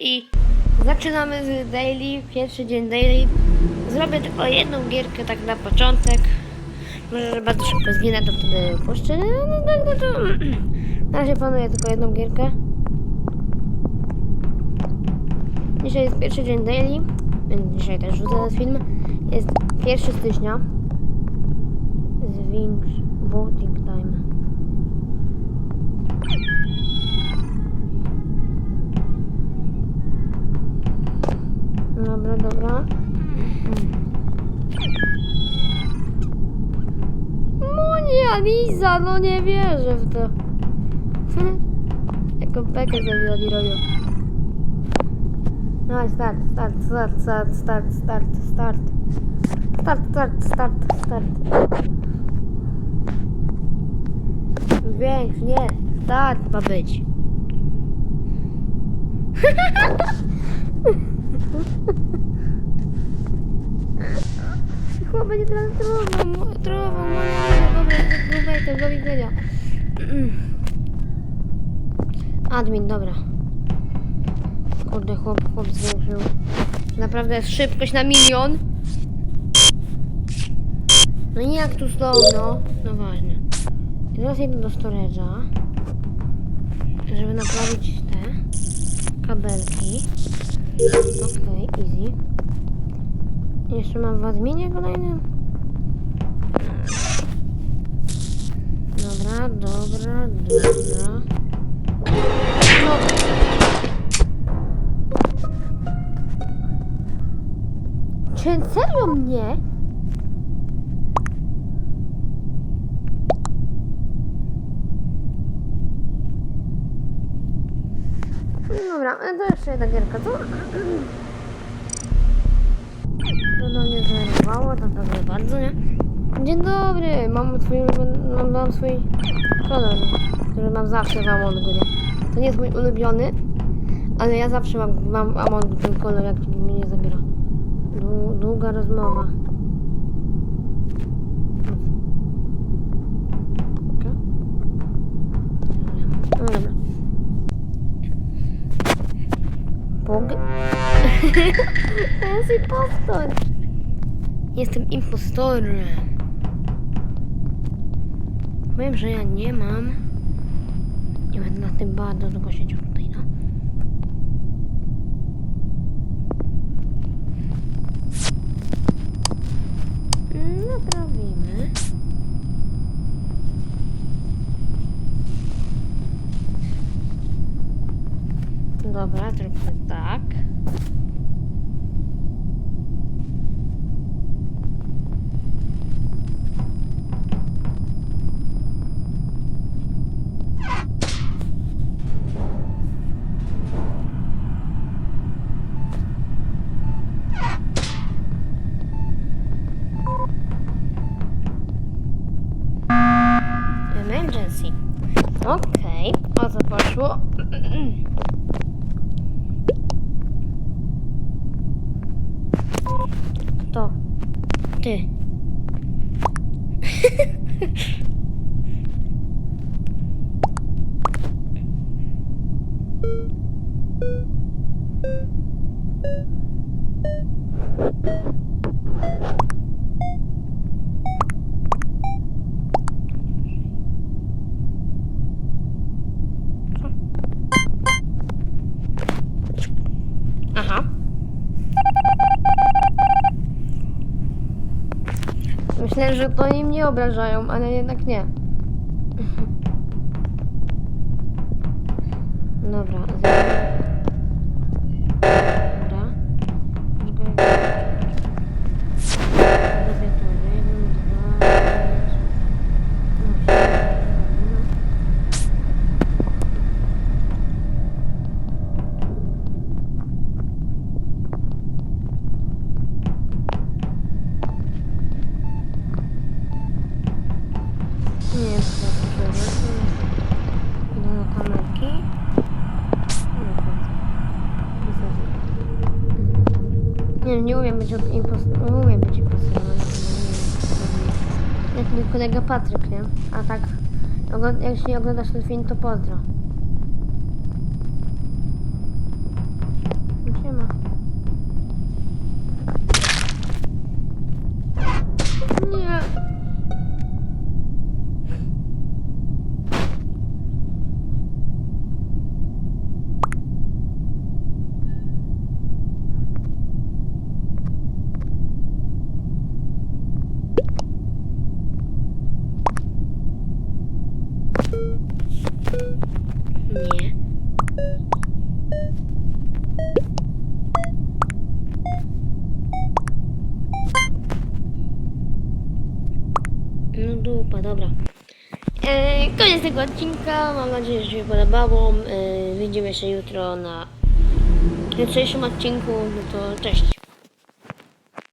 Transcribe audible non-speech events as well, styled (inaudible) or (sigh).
I zaczynamy z daily, pierwszy dzień daily. Zrobię tylko jedną gierkę tak na początek. Może że bardzo szybko zginę, to wtedy puszczę. No, no, no, no, to... (clears throat) Na razie planuję tylko jedną gierkę. Dzisiaj jest pierwszy dzień daily, dzisiaj też rzucę ten film. Jest 1 stycznia. Zwiększ voting Dobra, dobra. No Liza, no nie wierzę w to. (laughs) Jaką pekę sobie oni robią. No start, start, start, start, start, start, start. Start, start, start, start. Większy, nie, start ma być. (laughs) Chłop będzie teraz no nie, dobra, dobra, do widzenia. Admin, dobra. Kurde, chłop, chłop zwiększył. Naprawdę jest szybkość na milion. No i jak tu stał, no? No ważne. I teraz idę do storage'a, żeby naprawić te kabelki. Okej, easy. Jeszcze mam w adminie kolejnym. Dobra, dobra, dobra. No. Czy serio mnie? Dobra, e, to jeszcze jedna gierka, co? To do mnie zdenerwowało, to dobrze bardzo, nie? Dzień dobry, mam swój, mam, mam swój kolor, który mam zawsze w Amongu, nie? To nie jest mój ulubiony, ale ja zawsze mam, mam Amongu ten kolor, jak mnie nie zabiera. Dłu- Długa rozmowa. Okej. No dobra. Pog. Ja jest impostor. Jestem impostorem. Powiem, że ja nie mam. Nie będę na tym bardzo długo siedział tutaj, no. Naprawimy. Dobra, zróbmy tak. と、うん、Myślę, że to im nie obrażają, ale jednak nie. (laughs) Dobra. Nie, nie umiem być impostorem. Nie umiem być impostorem. nie. Jak mój kolega Patryk, nie? A tak, ogląd- jeśli oglądasz ten film, to pozdro. Nie. No dupa, dobra. E, koniec tego odcinka. Mam nadzieję, że się podobało. E, widzimy się jutro na jutrzejszym odcinku. No to cześć.